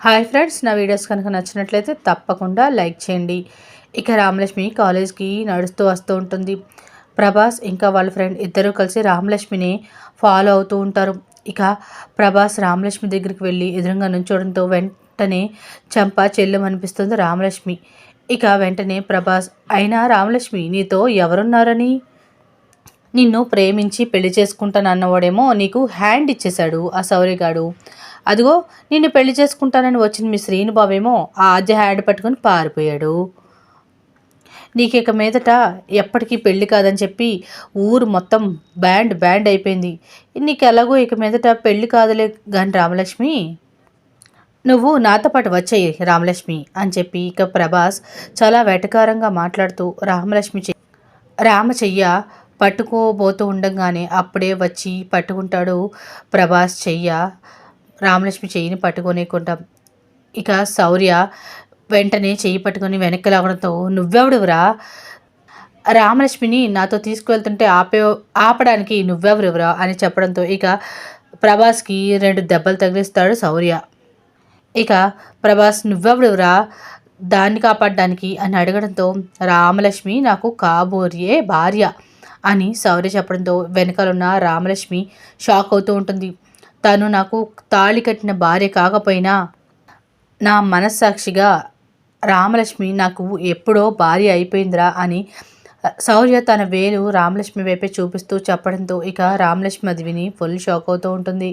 Hi friends నా videos కనుక నచ్చినట్లయితే తప్పకుండా లైక్ చేయండి. ఇక రామలక్ష్మి కాలేజ్కి నడుస్తూ వస్తూ ఉంటుంది. ప్రభాస్ ఇంకా వాళ్ళ ఫ్రెండ్ ఇద్దరూ కలిసి రామలక్ష్మిని ఫాలో అవుతూ ఉంటారు. ఇక ప్రభాస్ రామలక్ష్మి దగ్గరికి వెళ్ళి ఎదురుగా నుంచోడంతో వెంటనే చంప చెల్లెం అనిపిస్తుంది రామలక్ష్మి. ఇక వెంటనే ప్రభాస్ అయినా రామలక్ష్మి నీతో ఎవరున్నారని? నిన్ను ప్రేమించి పెళ్ళి చేసుకుంటానన్నవాడేమో నీకు హ్యాండ్ ఇచ్చేశాడు ఆ సౌరిగాడు అదిగో నిన్ను పెళ్ళి చేసుకుంటానని వచ్చిన మీ శ్రీనుబాబేమో ఆ ఆద్య హ్యాండ్ పట్టుకొని పారిపోయాడు. నీకు ఇక మీదట ఎప్పటికీ పెళ్ళి కాదని చెప్పి ఊరు మొత్తం బ్యాండ్ బ్యాండ్ అయిపోయింది. నీకు ఎలాగో ఇక మీదట పెళ్ళి కాదులే కానీ రామలక్ష్మి. నువ్వు నాతో పాటు వచ్చేయి రామలక్ష్మి అని చెప్పి ఇక ప్రభాస్ చాలా వెటకారంగా మాట్లాడుతూ రామలక్ష్మి చె రామ చెయ్య పట్టుకోబోతూ ఉండగానే అప్పుడే వచ్చి పట్టుకుంటాడు ప్రభాస్ చెయ్య. రామలక్ష్మి చెయ్యిని పట్టుకోనేకుండా ఇక శౌర్య వెంటనే చెయ్యి పట్టుకొని వెనక్కి లాగడంతో నువ్వెవడువురా? రామలక్ష్మిని నాతో తీసుకువెళ్తుంటే ఆపే ఆపడానికి నువ్వెవరెవరా? అని చెప్పడంతో ఇక ప్రభాస్కి రెండు దెబ్బలు తగిలిస్తాడు శౌర్య. ఇక ప్రభాస్ నువ్వెవడువురా? దాన్ని కాపాడడానికి? అని అడగడంతో రామలక్ష్మి నాకు కాబోరియే భార్య అని శౌర్య చెప్పడంతో వెనకాలన్న రామలక్ష్మి షాక్ అవుతూ ఉంటుంది. తను నాకు తాళి కట్టిన భార్య కాకపోయినా నా మనస్సాక్షిగా రామలక్ష్మి నాకు ఎప్పుడో భార్య అయిపోయిందిరా అని శౌర్య తన వేలు రామలక్ష్మి వైపే చూపిస్తూ చెప్పడంతో ఇక రామలక్ష్మి అది విని ఫుల్ షాక్ అవుతూ ఉంటుంది.